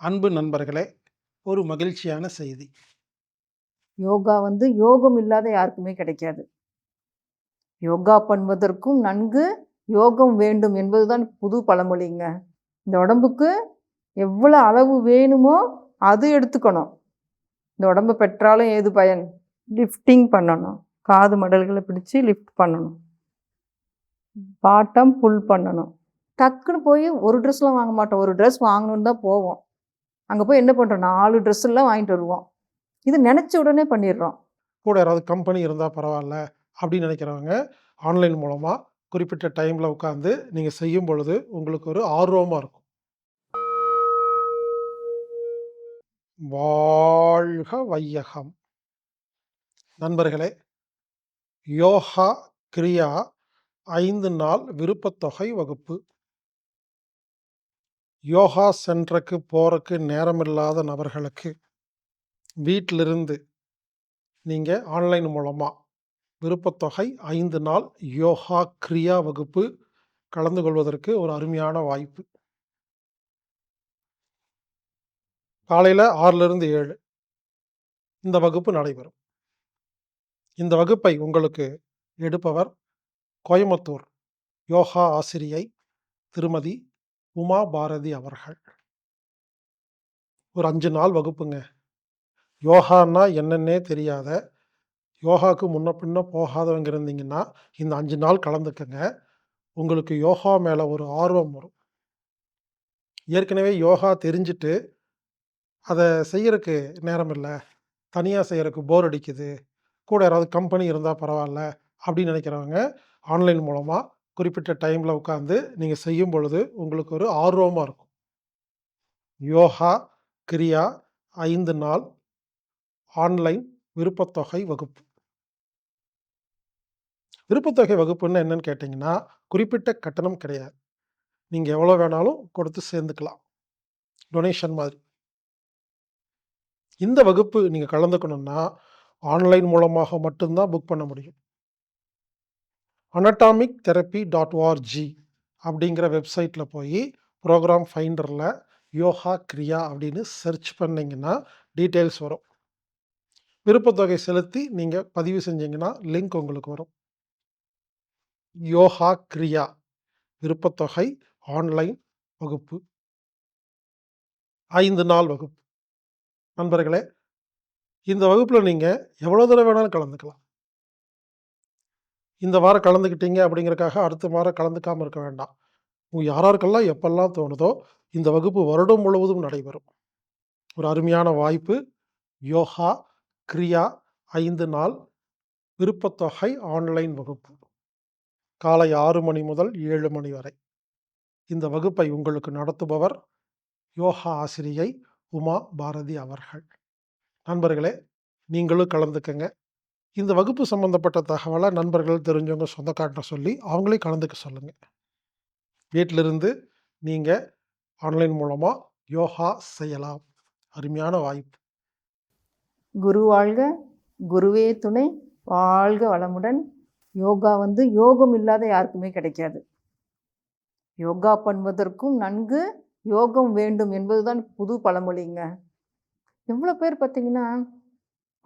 அன்பு நண்பர்களே ஒரு மகிழ்ச்சியான செய்தி. யோகா வந்து யோகம் இல்லாத யாருக்குமே கிடைக்காது. யோகா பண்ணுவதற்கும் நன்கு யோகம் வேண்டும் என்பதுதான் புது பழமொழிங்க. இந்த உடம்புக்கு எவ்வளோ அளவு வேணுமோ அது எடுத்துக்கணும். இந்த உடம்பை பெற்றாலும் ஏது பயன்? லிஃப்டிங் பண்ணணும். காது மடல்களை பிடிச்சி லிஃப்ட் பண்ணணும். பாட்டம் புல் பண்ணணும். டக்குன்னு போய் ஒரு ட்ரெஸ்லாம் வாங்க மாட்டோம். ஒரு ட்ரெஸ் வாங்கணுன்னு தான் போவோம். அங்கே போய் என்ன பண்ணுறோம் நாலு ட்ரெஸ் எல்லாம் வாங்கிட்டு வருவோம். இது நினச்ச உடனே பண்ணிடுறோம். கூட யாராவது கம்பெனி இருந்தால் பரவாயில்ல அப்படின்னு நினைக்கிறவங்க ஆன்லைன் மூலமாக குறிப்பிட்ட டைமில் உட்காந்து நீங்கள் செய்யும் பொழுது உங்களுக்கு ஒரு ஆர்வமாக இருக்கும். வாழ்க வையகம். நண்பர்களே யோகா கிரியா ஐந்து நாள் விருப்பத்தொகை வகுப்பு. யோகா சென்டருக்கு போகிறக்கு நேரமில்லாத நபர்களுக்கு வீட்டிலிருந்து நீங்கள் ஆன்லைன் மூலமாக விருப்பத்தொகை ஐந்து நாள் யோகா கிரியா வகுப்பு கலந்து கொள்வதற்கு ஒரு அருமையான வாய்ப்பு. காலையில் ஆறிலிருந்து ஏழு. இந்த வகுப்பு நடைபெறும். இந்த வகுப்பை உங்களுக்கு எடுப்பவர் கோயம்புத்தூர் யோகா ஆசிரியை திருமதி உமா பாரதி அவர்கள். ஒரு அஞ்சு நாள் வகுப்புங்க. யோகான்னா என்னன்னே தெரியாத யோகாவுக்கு முன்ன பின்ன போகாதவங்க இருந்தீங்கன்னா இந்த அஞ்சு நாள் கலந்துக்கங்க. உங்களுக்கு யோகா மேலே ஒரு ஆர்வம் வரும். ஏற்கனவே யோகா தெரிஞ்சுட்டு அதை செய்யறதுக்கு நேரம் இல்லை. தனியாக செய்கிறக்கு போர் அடிக்குது. கூட யாராவது கம்பெனி இருந்தால் பரவாயில்ல அப்படின்னு நினைக்கிறவங்க ஆன்லைன் மூலமாக குறிப்பிட்ட டைமில் உட்காந்து நீங்கள் செய்யும் பொழுது உங்களுக்கு ஒரு ஆர்வமாக இருக்கும். யோகா கிரியா ஐந்து நாள் ஆன்லைன் விருப்பத்தொகை வகுப்பு. விருப்பத்தொகை வகுப்புன்னு என்னன்னு கேட்டிங்கன்னா குறிப்பிட்ட கட்டணம் கிடையாது. நீங்கள் எவ்வளோ வேணாலும் கொடுத்து சேர்ந்துக்கலாம். டொனேஷன் மாதிரி. இந்த வகுப்பு நீங்கள் கலந்துக்கணும்னா ஆன்லைன் மூலமாக மட்டும்தான் புக் பண்ண முடியும். அனட்டாமிக் தெரப்பி டாட் ஓஆர்ஜி அப்படிங்கிற வெப்சைட்டில் போய் ப்ரோக்ராம் ஃபைண்டரில் யோகா கிரியா அப்படின்னு சர்ச் பண்ணிங்கன்னா டீட்டெயில்ஸ் வரும். விருப்பத்தொகை செலுத்தி நீங்கள் பதிவு செஞ்சீங்கன்னா லிங்க் உங்களுக்கு வரும். யோகா கிரியா விருப்பத்தொகை ஆன்லைன் வகுப்பு. ஐந்து நாள் வகுப்பு. நண்பர்களே இந்த வகுப்பில் நீங்கள் எவ்வளோ தடவை வேணாலும் கலந்துக்கலாம். இந்த வாரம் கலந்துக்கிட்டீங்க அப்படிங்கிறக்காக அடுத்த வாரம் கலந்துக்காமல் இருக்க வேண்டாம். உங்கள் யாராருக்கெல்லாம் எப்பெல்லாம் தோணுதோ இந்த வகுப்பு வருடம் முழுவதும் நடைபெறும். ஒரு அருமையான வாய்ப்பு. யோகா கிரியா ஐந்து நாள் விருப்பத்தொகை ஆன்லைன் வகுப்பு. காலை ஆறு மணி முதல் ஏழு மணி வரை. இந்த வகுப்பை உங்களுக்கு நடத்துபவர் யோகா ஆசிரியை உமா பாரதி அவர்கள். நண்பர்களே நீங்களும் கலந்துக்கங்க. இந்த வகுப்பு சம்மந்தப்பட்ட தகவலை நண்பர்கள் தெரிஞ்சவங்க சொந்தக்காட்ட சொல்லி அவங்களே கலந்துக்க சொல்லுங்கள் வீட்டிலிருந்து நீங்கள் ஆன்லைன் மூலமாக யோகா செய்யலாம். அருமையான வாய்ப்பு. குரு வாழ்க குருவே துணை வாழ்க வளமுடன். யோகா வந்து யோகம் இல்லாத யாருக்குமே கிடைக்காது. யோகா பண்ணுவதற்கும் நன்கு யோகம் வேண்டும் என்பதுதான் புது பழமொழிங்க. எவ்வளோ பேர் பார்த்தீங்கன்னா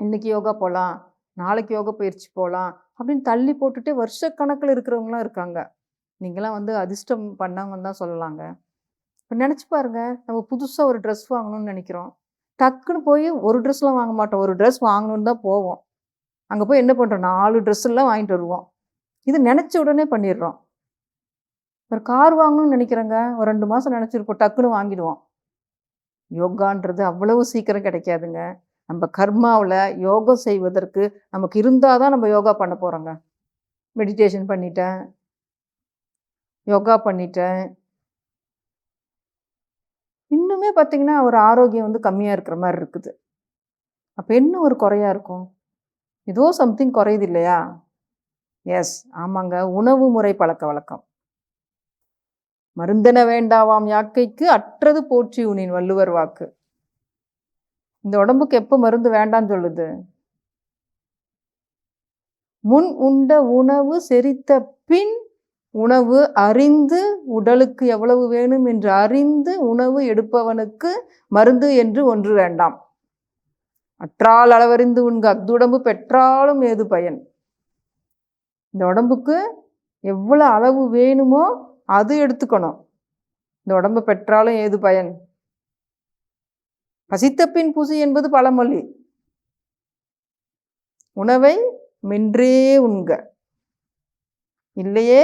இன்றைக்கி யோகா போகலாம் நாளைக்கு யோகா பயிற்சி போகலாம் அப்படின்னு தள்ளி போட்டுட்டே வருஷக்கணக்கில் இருக்கிறவங்களாம் இருக்காங்க. நீங்களாம் வந்து அதிர்ஷ்டம் பண்ணவங்கன்னு தான் சொல்லலாங்க. இப்போ நினச்சி பாருங்க நம்ம புதுசாக ஒரு ட்ரெஸ் வாங்கணும்னு நினைக்கிறோம். டக்குன்னு போய் ஒரு ட்ரெஸ்லாம் வாங்க மாட்டோம். ஒரு ட்ரெஸ் வாங்கணுன்னு தான் போவோம். அங்கே போய் என்ன பண்ணுறோம் நாலு ட்ரெஸ்ஸெல்லாம் வாங்கிட்டு வருவோம். இது நினச்ச உடனே பண்ணிடுறோம். ஒரு கார் வாங்கணும்னு நினைக்கிறேங்க. ஒரு ரெண்டு மாதம் நினச்சிருப்போம். டக்குன்னு வாங்கிடுவோம். யோகான்றது அவ்வளவு சீக்கிரம் கிடைக்காதுங்க. நம்ம கர்மாவில் யோகம் செய்வதற்கு நமக்கு இருந்தால் தான் நம்ம யோகா பண்ண போகிறோங்க மெடிடேஷன் பண்ணிட்டேன். யோகா பண்ணிட்டேன். இன்னுமே பார்த்தீங்கன்னா ஒரு ஆரோக்கியம் வந்து கம்மியாக இருக்கிற மாதிரி இருக்குது. அப்போ என்ன ஒரு குறையாக இருக்கும்? ஏதோ சம்திங் குறையுது இல்லையா? எஸ் ஆமாங்க. உணவு முறை பழக்க வழக்கம். மருந்தென வேண்டாவாம் யாக்கைக்கு அற்றது போற்றி உனின் வள்ளுவர் வாக்கு. இந்த உடம்புக்கு எப்போ மருந்து வேண்டாம்னு சொல்லுது? முன் உண்ட உணவு செரித்த பின் உணவு அறிந்து உடலுக்கு எவ்வளவு வேணும் என்று அறிந்து உணவு எடுப்பவனுக்கு மருந்து என்று ஒன்று வேண்டாம். அற்றால் அளவறிந்து உண்க. உடம்பு பெற்றாலும் ஏது பயன்? இந்த உடம்புக்கு எவ்வளோ அளவு வேணுமோ அது எடுத்துக்கணும். இந்த உடம்பு பெற்றாலும் ஏது பயன்? பசித்த பின் புசி என்பது பழமொழி. உணவை மென்றே உண்க. இல்லையே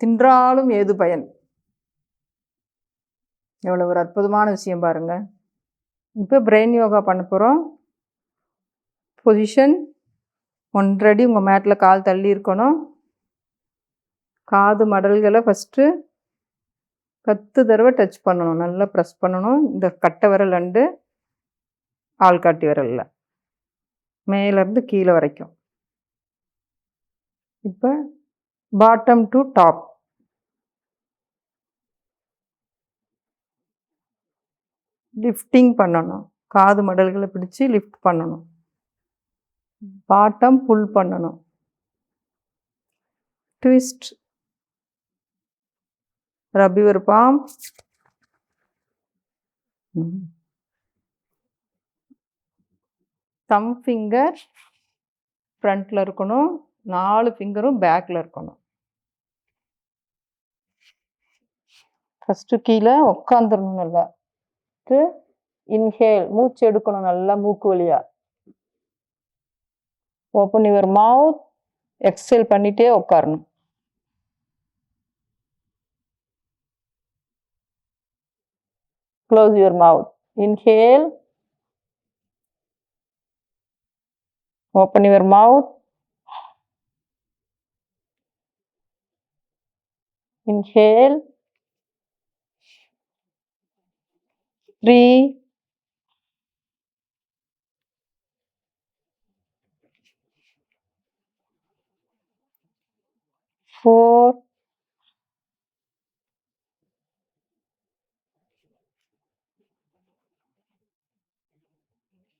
தின்றாலும் ஏது பயன்? எவ்வளோ ஒரு அற்புதமான விஷயம் பாருங்க. இப்போ பிரெயின் யோகா பண்ண போகிறோம் பொசிஷன் ஒன்றடி உங்கள் மேட்டில் கால் தள்ளி இருக்கணும். காது மடல்களை ஃபஸ்ட்டு பத்து தடவை டச் பண்ணணும். நல்லா ப்ரெஸ் பண்ணணும். இந்த கட்டை விரல் அண்டு ஆள்காட்டி விரலில். மேலேருந்து கீழே வரைக்கும். இப்போ பாட்டம் டு டாப் லிஃப்டிங் பண்ணணும். காது மடல்களை பிடிச்சி லிஃப்ட் பண்ணணும். பாட்டம் புல் பண்ணணும். ட்விஸ்ட் ரபி வருப்பாம். தம் ஃபிங்கர் ஃப்ரண்ட்டில் இருக்கணும். நாலு ஃபிங்கரும் பேக்கில் இருக்கணும். ஃபஸ்ட்டு கீழே உக்காந்துடணும் நல்லா. இன்ஹேல் மூச்சு எடுக்கணும் நல்லா மூக்கு வழியாக ஓப்பன் யுவர் மவுத் எக்ஸேல் பண்ணிகிட்டே உட்காரணும் close your mouth. Inhale. Open your mouth. Inhale. Three. Four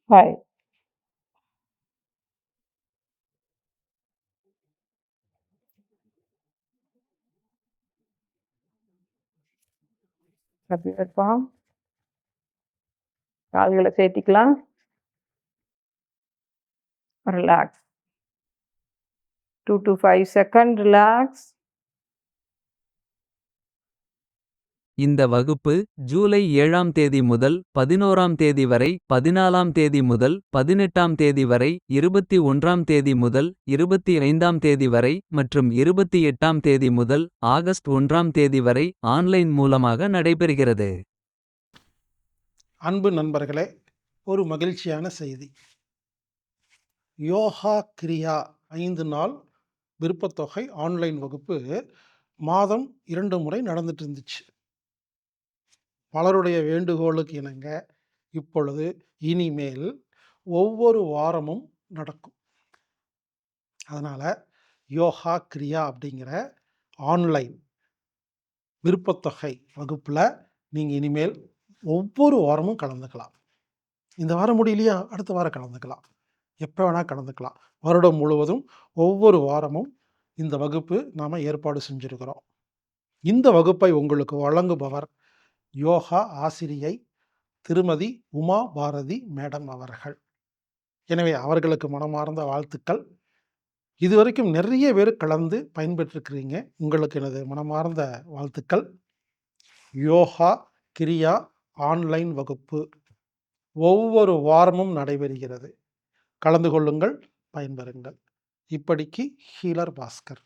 five அப்படி இருப்போம் கால்களை சேர்த்திக்கலாம் relax two to five second relax இந்த வகுப்பு ஜூலை ஏழாம் தேதி முதல் பதினோராம் தேதி வரை பதினாலாம் தேதி முதல் பதினெட்டாம் தேதி வரை இருபத்தி ஒன்றாம் தேதி முதல் இருபத்தி ஐந்தாம் தேதி வரை மற்றும் இருபத்தி எட்டாம் தேதி முதல் ஆகஸ்ட் ஒன்றாம் தேதி வரை ஆன்லைன் மூலமாக நடைபெறுகிறது. அன்பு நண்பர்களே ஒரு மகிழ்ச்சியான செய்தி. யோகா கிரியா ஐந்து நாள் விருப்பத்தொகை ஆன்லைன் வகுப்பு மாதம் இரண்டு முறை நடந்துட்டு இருந்துச்சு. பலருடைய வேண்டுகோளுக்கு இணங்க இப்பொழுது இனிமேல் ஒவ்வொரு வாரமும் நடக்கும். அதனால் யோகா கிரியா அப்படிங்கிற ஆன்லைன் விருப்பத்தொகை வகுப்பில் நீங்கள் இனிமேல் ஒவ்வொரு வாரமும் கலந்துக்கலாம். இந்த வாரம் முடியலையா? அடுத்த வாரம் கலந்துக்கலாம். எப்போ வேணால் கலந்துக்கலாம். வருடம் முழுவதும் ஒவ்வொரு வாரமும் இந்த வகுப்பு நாம் ஏற்பாடு செஞ்சுருக்கிறோம். இந்த வகுப்பை உங்களுக்கு வழங்குபவர் யோகா ஆசிரியை திருமதி உமா பாரதி மேடம் அவர்கள். எனவே அவர்களுக்கு மனமார்ந்த வாழ்த்துக்கள். இதுவரைக்கும் நிறைய பேர் கலந்து பயன்பெற்றிருக்கிறீங்க. உங்களுக்கு எனது மனமார்ந்த வாழ்த்துக்கள். யோகா கிரியா ஆன்லைன் வகுப்பு ஒவ்வொரு வாரமும் நடைபெறுகிறது. கலந்து கொள்ளுங்கள் பயன்பெறுங்கள். இப்படிக்கு ஹீலர் பாஸ்கர்.